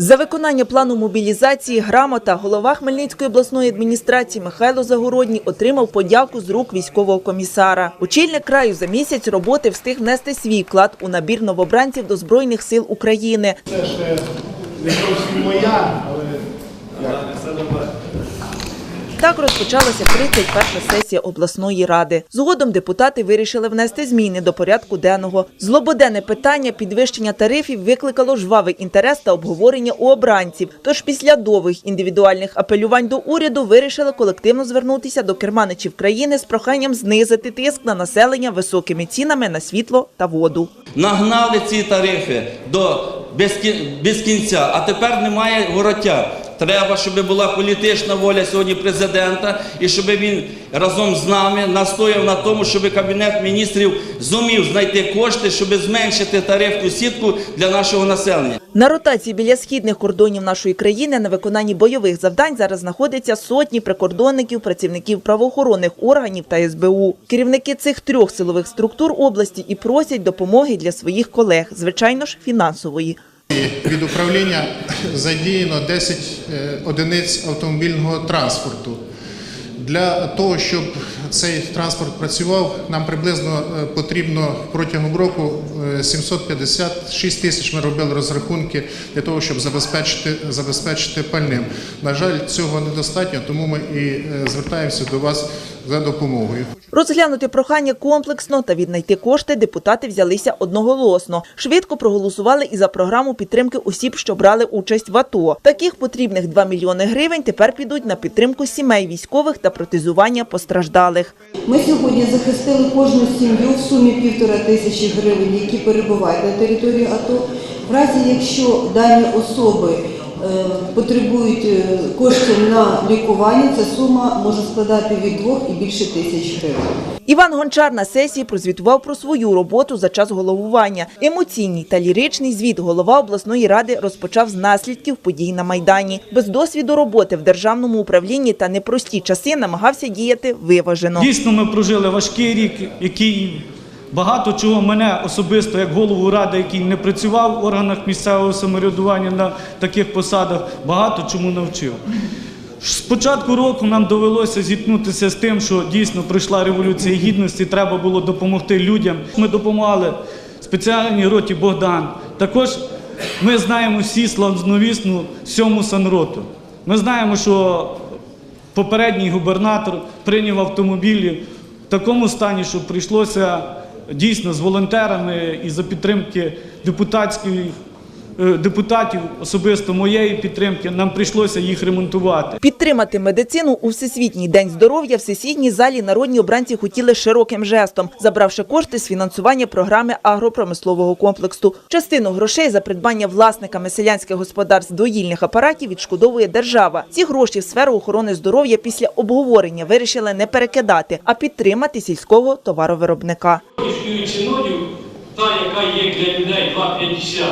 За виконання плану мобілізації грамота голова Хмельницької обласної адміністрації Михайло Загородній отримав подяку з рук військового комісара. Очільник краю за місяць роботи встиг внести свій вклад у набір новобранців до Збройних сил України. Це ще не зовсім моя, але Так розпочалася 31-ша сесія обласної ради. Згодом депутати вирішили внести зміни до порядку денного. Злободенне питання підвищення тарифів викликало жвавий інтерес та обговорення у обранців. Тож після довгих індивідуальних апелювань до уряду вирішили колективно звернутися до керманичів країни з проханням знизити тиск на населення високими цінами на світло та воду. Нагнали ці тарифи до без, кінця, а тепер немає вороття. Треба, щоб була політична воля сьогодні президента і щоб він разом з нами настояв на тому, щоб кабінет міністрів зумів знайти кошти, щоб зменшити тарифну сітку для нашого населення. На ротації біля східних кордонів нашої країни на виконанні бойових завдань зараз знаходяться сотні прикордонників, працівників правоохоронних органів та СБУ. Керівники цих трьох силових структур області і просять допомоги для своїх колег, звичайно ж, фінансової. Від управління задіяно 10 е, одиниць автомобільного транспорту. Для того, щоб цей транспорт працював, нам приблизно е, потрібно протягом року е, 756 тисяч ми робили розрахунки для того, щоб забезпечити, забезпечити пальним. На жаль, цього недостатньо, тому ми і е, звертаємося до вас за допомогою. Розглянути прохання комплексно та віднайти кошти депутати взялися одноголосно. Швидко проголосували і за програму підтримки осіб, що брали участь в АТО. Таких потрібних 2 мільйони гривень тепер підуть на підтримку сімей військових та протезування постраждалих. Ми сьогодні захистили кожну сім'ю в сумі півтора тисячі гривень, які перебувають на території АТО. В разі, якщо дані особи потребують е, коштів на лікування, ця сума може складати від двох і більше тисяч гривень. Іван Гончар на сесії прозвітував про свою роботу за час головування. Емоційний та ліричний звіт голова обласної ради розпочав з наслідків подій на Майдані. Без досвіду роботи в державному управлінні та непрості часи намагався діяти виважено. Дійсно, ми прожили важкий рік, який багато чого мене особисто, як голову ради, який не працював в органах місцевого самоврядування на таких посадах, багато чому навчив. З початку року нам довелося зіткнутися з тим, що дійсно прийшла революція гідності, треба було допомогти людям. Ми допомагали спеціальній роті Богдан. Також ми знаємо всі славновісну сьому санроту. Ми знаємо, що попередній губернатор прийняв автомобілі в такому стані, що прийшлося дійсно з волонтерами і за підтримки депутатської. Е, Депутатів, особисто моєї підтримки, нам прийшлося їх ремонтувати. Підтримати медицину у Всесвітній день здоров'я в сесійній залі народні обранці хотіли широким жестом, забравши кошти з фінансування програми агропромислового комплексу. Частину грошей за придбання власниками селянських господарств доїльних апаратів відшкодовує держава. Ці гроші в сферу охорони здоров'я після обговорення вирішили не перекидати, а підтримати сільського товаровиробника. Та, яка є для людей 2,50,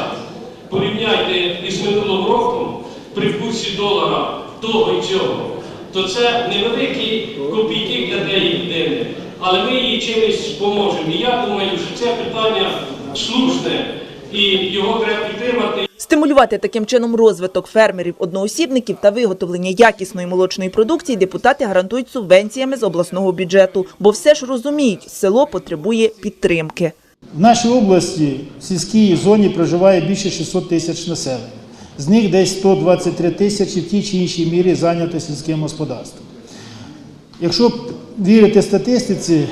порівняйте із минулим роком при курсі долара того і цього, то це невеликі копійки для деяких людини, але ми їй чимось поможемо. І я думаю, що це питання слушне і його треба підтримати. Стимулювати таким чином розвиток фермерів, одноосібників та виготовлення якісної молочної продукції депутати гарантують субвенціями з обласного бюджету, бо все ж розуміють, село потребує підтримки. В нашій області в сільській зоні проживає більше 600 тисяч населення. З них десь 123 тисячі в тій чи іншій мірі зайнято сільським господарством. Якщо вірити статистиці,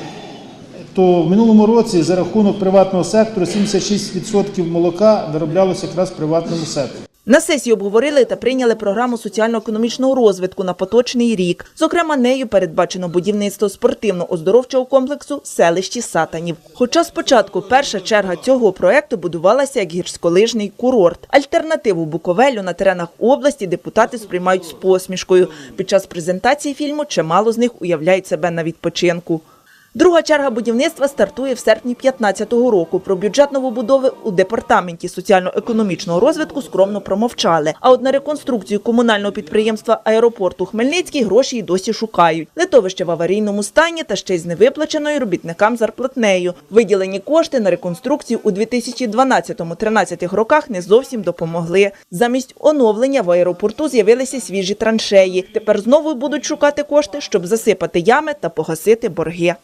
то в минулому році за рахунок приватного сектору 76% молока вироблялося якраз в приватному секторі. На сесії обговорили та прийняли програму соціально-економічного розвитку на поточний рік. Зокрема, нею передбачено будівництво спортивно-оздоровчого комплексу в селищі Сатанів. Хоча спочатку перша черга цього проекту будувалася як гірськолижний курорт. Альтернативу Буковелю на теренах області депутати сприймають з посмішкою. Під час презентації фільму чимало з них уявляють себе на відпочинку. Друга черга будівництва стартує в серпні 2015 року. Про бюджет новобудови у департаменті соціально-економічного розвитку скромно промовчали. А от на реконструкцію комунального підприємства аеропорту Хмельницький гроші й досі шукають. Литовище в аварійному стані та ще й з невиплаченою робітникам зарплатнею. Виділені кошти на реконструкцію у 2012-13 роках не зовсім допомогли. Замість оновлення в аеропорту з'явилися свіжі траншеї. Тепер знову будуть шукати кошти, щоб засипати ями та погасити борги.